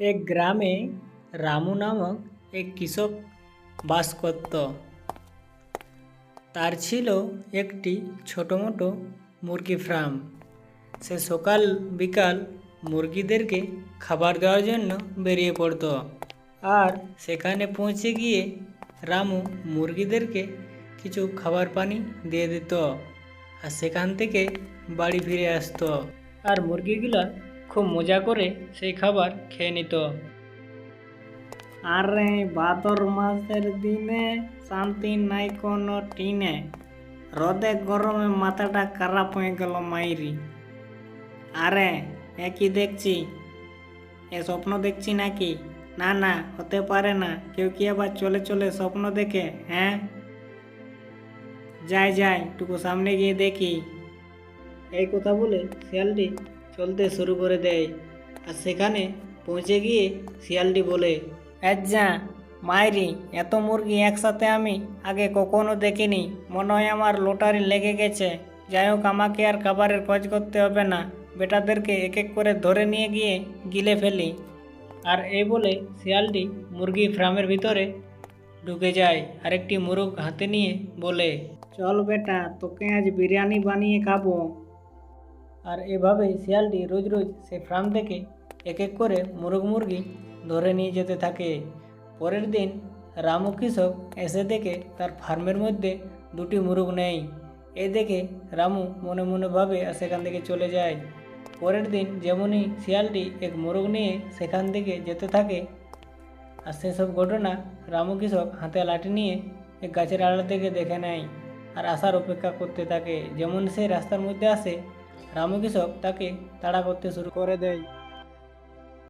এক গ্রামে রামু নামক এক কৃষক বাস করত। তার ছিল একটি ছোটো মোটো মুরগি ফার্ম সে সকাল বিকাল মুরগিদেরকে খাবার দেওয়ার জন্য বেরিয়ে পড়তো। আর সেখানে পৌঁছে গিয়ে রামু মুরগিদেরকে কিছু খাবার পানি দিয়ে দিত। আর সেখান থেকে বাড়ি ফিরে আসতো। আর মুরগিগুলা খুব মজা করে সেই খাবার খেয়ে নিত। আরে ভাদর মাসের দিনে শান্তি নাই কোনো টিনে। রোদে গরমে মাথাটা খারাপ হয়ে গেল মাইরি। আরে একই দেখছি? এ স্বপ্ন দেখছি নাকি? না না, হতে পারে না। কেউ কি আবার চলে চলে স্বপ্ন দেখে হ্যাঁ? যাই যাই টুকু সামনে গিয়ে দেখি। এই কথা বলে শিয়ালটি চলতে শুরু করে দেয়। আর সেখানে পৌঁছে গিয়ে শিয়ালটি বলে যা মায়েরি এত মুরগি একসাথে আমি আগে কখনো দেখিনি। মনে হয় আমার লোটারি লেগে গেছে। যাই হোক, আমাকে আর খাবারের খোঁজ করতে হবে না। বেটাদেরকে এক এক করে ধরে নিয়ে গিয়ে গিলে ফেলি। আর এই বলে শিয়ালটি মুরগি ফার্মের ভিতরে ঢুকে যায়। আরেকটি মুরগ হাতে নিয়ে বলে, চল বেটা, তোকে আজ বিরিয়ানি বানিয়ে খাব। আর এভাবেই শিয়ালটি রোজ রোজ সেই ফার্ম থেকে এক এক করে মুরগ মুরগি ধরে নিয়ে যেতে থাকে। পরের দিন রামু কৃষক এসে দেখে তার ফার্মের মধ্যে দুটি মুরগ নেই। এ দেখে রামু মনে মনে ভাবে সেখান থেকে চলে যায়। পরের দিন যেমনই শিয়ালটি এক মোরগ নিয়ে সেখান থেকে যেতে থাকে, আর সেসব ঘটনা রামু কৃষক হাতে লাঠি নিয়ে এক গাছের আড়াল থেকে দেখে নেয়, আর আসার অপেক্ষা করতে থাকে। যেমন সে রাস্তার মধ্যে আসে রামু কৃষক তাকে তাড়া করতে শুরু করে দেয়।